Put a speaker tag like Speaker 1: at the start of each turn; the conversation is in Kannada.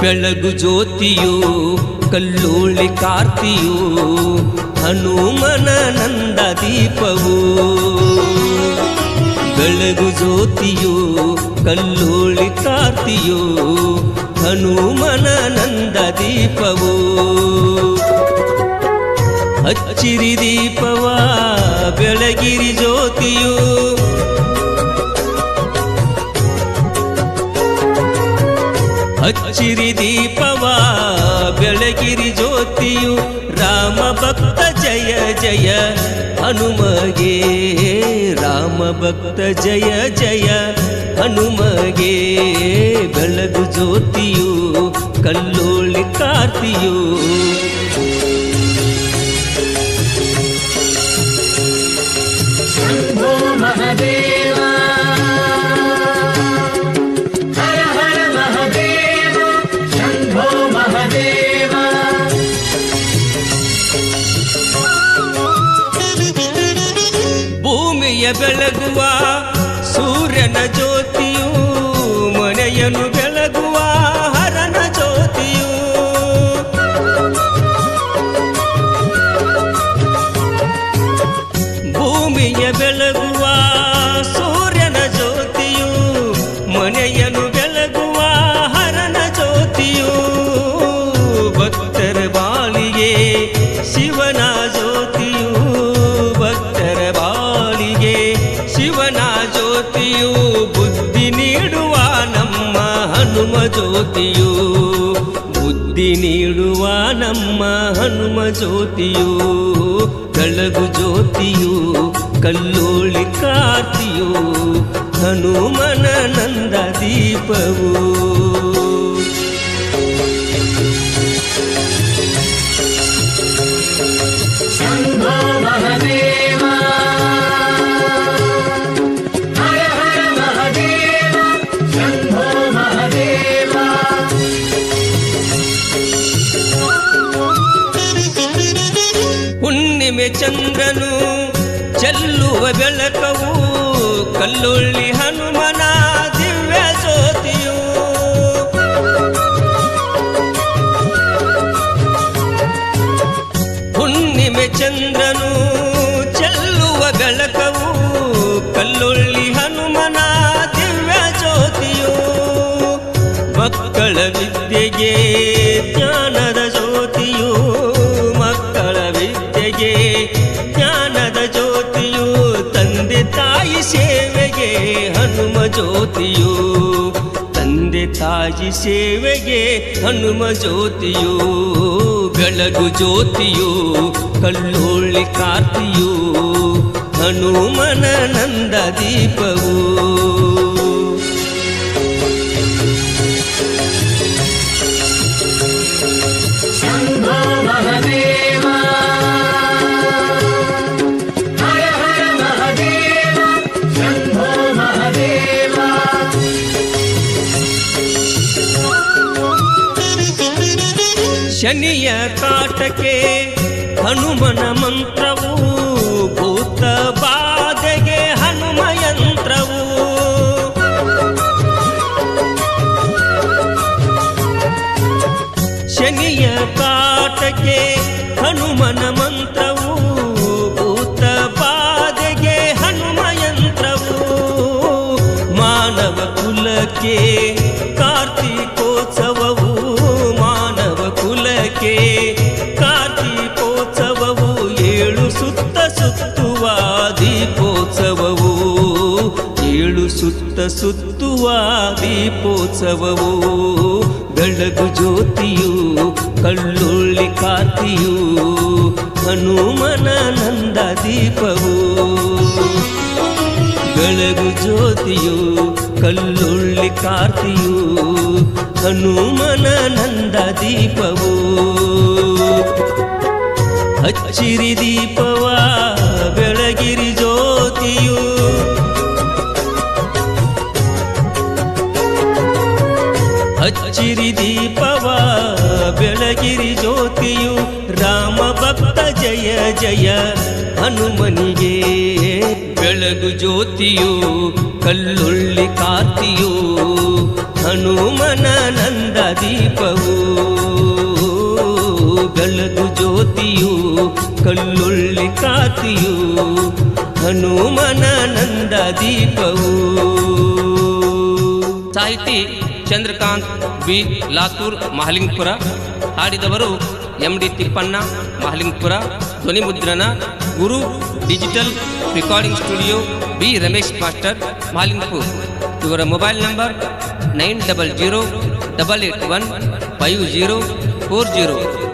Speaker 1: ಬೆಳಗು ಜ್ಯೋತಿಯು, ಕಲ್ಲೋಳಿ ಕಾರ್ತಿಯು, ಹನುಮನ ನಂದ ದೀಪವು. ಬೆಳಗು ಜ್ಯೋತಿಯು, ಕಲ್ಲೋಳಿ ಕಾರ್ತಿಯು, ಹನುಮನ ನಂದ ದೀಪವು. ಅಚ್ಚಿರಿ ದೀಪವ, ಬೆಳಗಿರಿ ಜ್ಯೋತಿಯು ಹಚ್ಚಿರಿ ದೀಪವ, ಬೆಳಗಿರಿ ಜ್ಯೋತಿಯು, ರಾಮ ಭಕ್ತ ಜಯ ಜಯ ಹನುಮಗೆ. ರಾಮ ಭಕ್ತ ಜಯ ಜಯ ಹನುಮಗೆ. ಬೆಳಗು ಜ್ಯೋತಿಯು, ಕಲ್ಲೋಳಿ ಕಾರ್ತಿಯು. ಬೆಳಗುವ ಸೂರ್ಯನ ಜ್ಯೋತಿಯು ಮನೆಯನ್ನು ಜ್ಯೋತಿಯು ಬುದ್ಧಿ ನೀಡುವ ನಮ್ಮ ಹನುಮ ಜ್ಯೋತಿಯು. ಬುದ್ಧಿ ನೀಡುವ ನಮ್ಮ ಹನುಮ ಜ್ಯೋತಿಯು. ಬೆಳಗು ಜ್ಯೋತಿಯು, ಕಲ್ಲೋಳಿ ಕಾರ್ತಿಯು, ಹನುಮನ ನಂದ ದೀಪವು. ಚಂದ್ರನು ಚೆಲ್ಲುವ ಬೆಳಕವು ಕಲ್ಲೊಳ್ಳಿ ಹನುಮನ ದಿವ್ಯ ಜ್ಯೋತಿಯು ಹುಣ್ಣಿಮೆ ಚಂದ್ರನು ಚೆಲ್ಲುವ ಬೆಳಕವು ಕಲ್ಲೊಳ್ಳಿ ಹನುಮನ ದಿವ್ಯ ಜ್ಯೋತಿಯು ಮಕ್ಕಳ ವಿದ್ಯೆಗೆ ಜ್ಞಾನದ ಸೇವೆಗೆ ಹನುಮ ಜ್ಯೋತಿಯು. ತಂದೆ ತಾಯಿ ಸೇವೆಗೆ ಹನುಮ ಜ್ಯೋತಿಯು. ಬೆಳಗು ಜ್ಯೋತಿಯು, ಕಲ್ಲೋಳಿ ಕಾರ್ತಿಯು. ಹನುಮನ ನಂದ ದೀಪವು. ಶನಿಯ ಕಾಟಕ್ಕೆ ಹನುಮನ ಮಂತ್ರವು, ಭೂತ ಬಾಧೆಗೆ ಹನುಮ ಯಂತ್ರವು. ಶನಿಯ ಕಾಟಕ್ಕೆ ಹನುಮನ ಮಂತ್ರವು, ಭೂತ ಬಾಧೆಗೆ ಹನುಮ ಯಂತ್ರವು. ಮಾನವ ಕುಲಕ್ಕೆ ಕಾರ್ತಿಕೋತ್ಸವವು ಸುತ್ತ ಸುತ್ತುವ ದೀಪೋತ್ಸವವು, ಬೆಳಗು ಜ್ಯೋತಿಯು, ಕಳ್ಳುಳ್ಳಿ ಕಾತಿಯು ಹನುಮನ ನಂದ ದೀಪವು. ಬೆಳಗು ಜ್ಯೋತಿಯು ಕಲ್ಲುಳ್ಳಿ ಕಾರ್ತಿಯು, ಹನುಮನ ನಂದ ದೀಪವು. ಹಚ್ಚಿರಿ ದೀಪವ, ಬೆಳಗಿರಿ ಹಚ್ಚಿರಿ ದೀಪವ, ಬೆಳಗಿರಿ ಜ್ಯೋತಿಯು, ರಾಮ ಭಕ್ತ ಜಯ ಜಯ ಹನುಮನಿಗೆ. ಬೆಳಗು ಜ್ಯೋತಿಯು, ಕಲ್ಲುಳ್ಳಿ ಕಾರ್ತಿಯು,
Speaker 2: ಹನುಮನ ನಂದ ದೀಪವು. ಬೆಳಗು ಜ್ಯೋತಿಯು, ಕಲ್ಲುಳ್ಳಿ ಕಾತಿಯು ಹನುಮನ ನಂದ ದೀಪವು.
Speaker 1: ಸಾಹಿತಿ ಚಂದ್ರಕಾಂತ್, ಬಿ. ಲಾತೂರ್, ಮಹಲಿಂಗ್ಪುರ. ಹಾಡಿದವರು ಎಂ ಡಿ ತಿಪ್ಪಣ್ಣ, ಮಹಲಿಂಗ್ಪುರ. ಧ್ವನಿ ಮುದ್ರಣ, Guru, digital recording studio, B. Ramesh master, Mahalingpur. ಇವರ mobile number nine double zero double eight one five zero four zero.